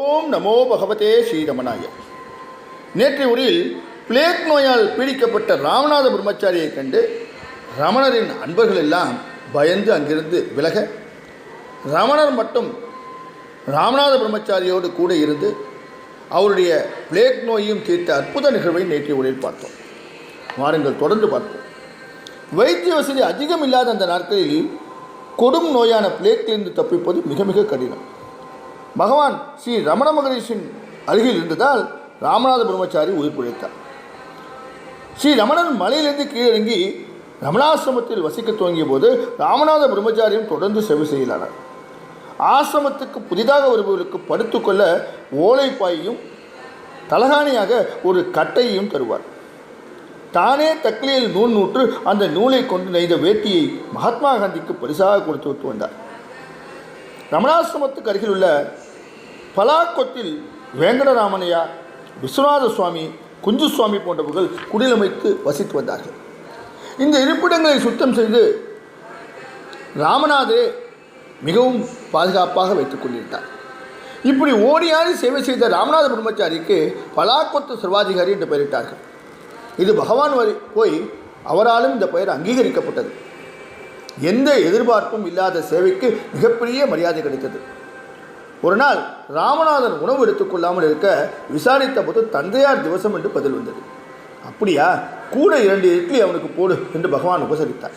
ஓம் நமோ பகவதே ஸ்ரீரமணாய. நேற்றைய ஊரில் பிளேக் நோயால் பீடிக்கப்பட்ட ராமநாத பிரம்மச்சாரியை கண்டு ரமணரின் அன்பர்கள் எல்லாம் பயந்து அங்கிருந்து விலக ரமணர் மட்டும் ராமநாத பிரம்மச்சாரியோடு கூட இருந்து அவருடைய பிளேக் நோயையும் தீர்த்த அற்புத நிகழ்வை நேற்றைய ஊரில் பார்த்தோம். வாருங்கள் தொடர்ந்து பார்ப்போம். வைத்திய வசதி அதிகம் இல்லாத அந்த நாட்களில் கொடும் நோயான பிளேக்கிலிருந்து தப்பிப்பது மிக மிக கடினம். பகவான் ஸ்ரீ ரமண மகரிஷின் அருகில் இருந்ததால் ராமநாத பிரம்மச்சாரி உயிர் பிழைத்தார். ஸ்ரீ ரமணன் மலையிலிருந்து கீழிறங்கி ரமணாசிரமத்தில் வசிக்க துவங்கிய போது ராமநாத பிரம்மச்சாரியும் தொடர்ந்து செவி செய்யலானார் ஆசிரமத்துக்கு புதிதாக வருபவர்களுக்கு படுத்துக்கொள்ள ஓலைப்பாயையும் தலகாணியாக ஒரு கட்டையையும் தருவார். தானே தக்கிலியில் நூல் நூற்று அந்த நூலை கொண்டு நெய்த வேட்டியை மகாத்மா காந்திக்கு பரிசாக கொடுத்து விட்டு வந்தார். ரமணாசிரமத்துக்கு அருகில் உள்ள பலாக்கொத்தில் வேங்கடராமனையா விஸ்வநாத சுவாமி குஞ்சு சுவாமி போன்றவர்கள் குடிலமைத்து வசித்து வந்தார்கள். இந்த இருப்பிடங்களை சுத்தம் செய்து ராமநாதரே மிகவும் பாதுகாப்பாக வைத்துக் கொண்டிருந்தார். இப்படி ஓடியாடி சேவை செய்த ராமநாத பிரம்மச்சாரிக்கு பலாக்கொத்து சர்வாதிகாரி என்று பெயரிட்டார்கள். இது பகவான் வரை போய் அவராலும் இந்த பெயர் அங்கீகரிக்கப்பட்டது. எந்த எதிர்பார்ப்பும் இல்லாத சேவைக்கு மிகப்பெரிய மரியாதை கிடைத்தது. ஒரு நாள் ராமநாதன் உணவு எடுத்துக்கொள்ளாமல் இருக்க விசாரித்த போது தந்தையார் திவசம் என்று பதில் வந்தது. அப்படியா? கூட இரண்டு இட்லி அவனுக்கு போடு என்று பகவான் உபசரித்தார்.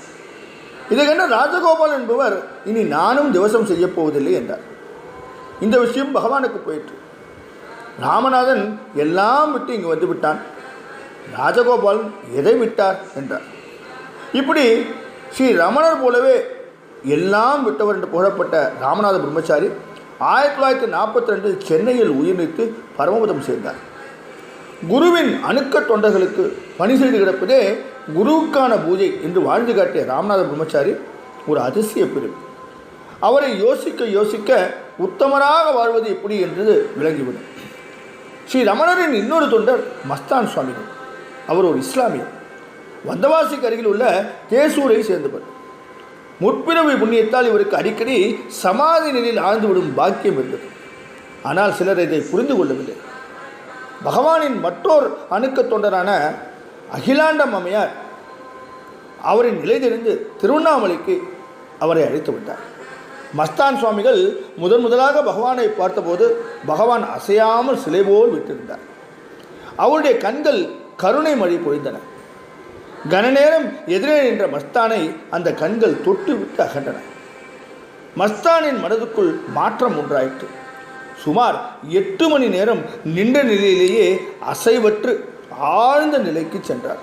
இதை கண்ட ராஜகோபால் என்பவர் இனி நானும் திவசம் செய்யப் போவதில்லை என்றார். இந்த விஷயம் பகவானுக்கு போயிற்று. ராமநாதன் எல்லாம் விட்டு இங்கு வந்து விட்டான். ராஜகோபால் எதை விட்டார்? என்றார். இப்படி ஸ்ரீ ரமணர் போலவே எல்லாம் விட்டவர் என்று புகழப்பட்ட ராமநாத பிரம்மச்சாரி ஆயிரத்தி தொள்ளாயிரத்தி நாற்பத்தி ரெண்டில் சென்னையில் உயிர்நீத்து பரமபதம் சேர்ந்தார். குருவின் அணுக்க தொண்டர்களுக்கு பணி செய்து கிடப்பதே குருவுக்கான பூஜை என்று வாழ்ந்து காட்டிய ராமநாத பிரம்மச்சாரி ஒரு அதிசய பிரிவு அவரை யோசிக்க யோசிக்க உத்தமராக வாழ்வது எப்படி என்றது விளங்கிவிடும். ஸ்ரீ ரமணரின் இன்னொரு தொண்டர் மஸ்தான் சுவாமிகள். அவர் ஒரு இஸ்லாமியர். வந்தவாசிக்கு அருகில் உள்ள தேசூரை சேர்ந்தவர். முற்பிறவி புண்ணியத்தால் இவருக்கு அடிக்கடி சமாதி நிலையில் ஆழ்ந்துவிடும் பாக்கியம் இருந்தது. ஆனால் சிலர் இதை புரிந்து கொள்ளவில்லை. பகவானின் மற்றோர் அணுக்க தொண்டரான அகிலாண்டம் அம்மையார் அவரின் நிலை தெரிந்து திருவண்ணாமலைக்கு அவரை அழைத்து விட்டார் மஸ்தான் சுவாமிகள் முதன் முதலாக பகவானை பார்த்தபோது பகவான் அசையாமல் சிலை போல் விட்டிருந்தார். அவருடைய கண்கள் கருணை மழை பொழிந்தன. கனநேரம் எதிரே நின்ற மஸ்தானை அந்த கண்கள் தொட்டு விட்டு அகன்றன. மஸ்தானின் மனதுக்குள் மாற்றம் உண்டாயிற்று சுமார் எட்டு மணி நேரம் நின்ற நிலையிலேயே அசைவற்று ஆழ்ந்த நிலைக்கு சென்றார்.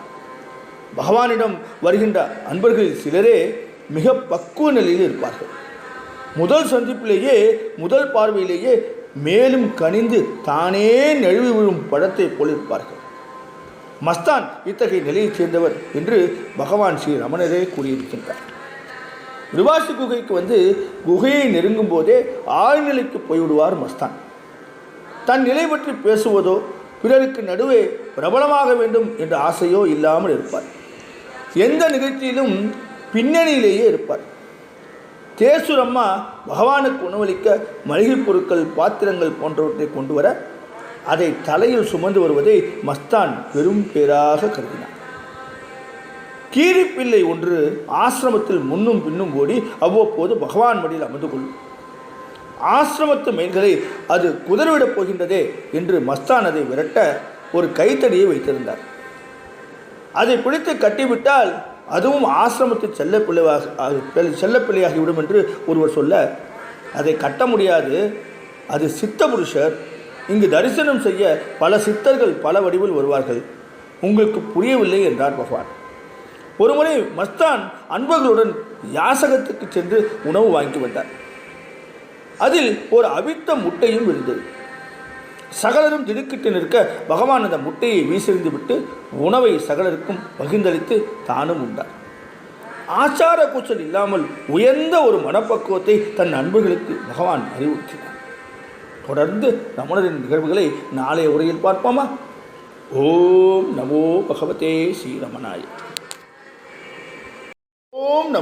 பகவானிடம் வருகின்ற அன்பர்களில் சிலரே மிக பக்குவ நிலையில் இருப்பார்கள். முதல் சந்திப்பிலேயே முதல் பார்வையிலேயே மேலும் கனிந்து தானே நழுவி விழும் படத்தை போல் இருப்பார்கள். மஸ்தான் இத்தகைய நிலையைச் சேர்ந்தவர் என்று பகவான் ஸ்ரீ ரமணரே கூறியிருக்கின்றார். ரிவாசி குகைக்கு வந்து குகையை நெருங்கும் போதே ஆழ்நிலைக்கு போய்விடுவார் மஸ்தான். தன் நிலை பற்றி பேசுவதோ பிறருக்கு நடுவே பிரபலமாக வேண்டும் என்ற ஆசையோ இல்லாமல் இருப்பார். எந்த நிகழ்ச்சியிலும் பின்னணியிலேயே இருப்பார். தேசுரம்மா பகவானுக்கு உணவளிக்க மளிகை பொருட்கள் பாத்திரங்கள் போன்றவற்றை கொண்டு வர அதை தலையில் சுமந்து வருவதை மஸ்தான் பெரும் பேராக கருதினார். கீரிப்பிள்ளை ஒன்று ஆசிரமத்தில் முன்னும் பின்னும் ஓடி அவ்வப்போது பகவான் மடியில் அமர்ந்து கொள்ளும் ஆசிரமத்து மெயின்களை அது குதறிவிடப் போகின்றதே என்று மஸ்தான் அதை விரட்ட ஒரு கைத்தடியை வைத்திருந்தார். அதை பிடித்து கட்டிவிட்டால் அதுவும் ஆசிரமத்து செல்லப்பிள்ளையாக செல்லப்பிள்ளையாகிவிடும் என்று ஒருவர் சொல்ல அதை கட்ட முடியாது. அது சித்த புருஷர் இங்கு தரிசனம் செய்ய பல சித்தர்கள் பல வடிவில் வருவார்கள். உங்களுக்கு புரியவில்லை என்றார் பகவான். ஒருமுறை மஸ்தான் அன்பர்களுடன் யாசகத்துக்கு சென்று உணவு வாங்கி வந்தார். அதில் ஒரு அவித்த முட்டையும் இருந்தது. சகலரும் திடுக்கிட்டு நிற்க பகவான் அந்த முட்டையை வீசெறிந்து விட்டு உணவை சகலருக்கும் பகிர்ந்தளித்து தானும் உண்டார். ஆச்சார கூச்சல் இல்லாமல் உயர்ந்த ஒரு மனப்பக்குவத்தை தன் அன்புகளுக்கு பகவான் அறிவுறுத்தினார். தொடர்ந்து ரமணரின் நிகழ்வுகளை நாளைய உரையில் பார்ப்போமா? ஓம் நமோ பகவதே ஸ்ரீரமணாய ஓம் நமோ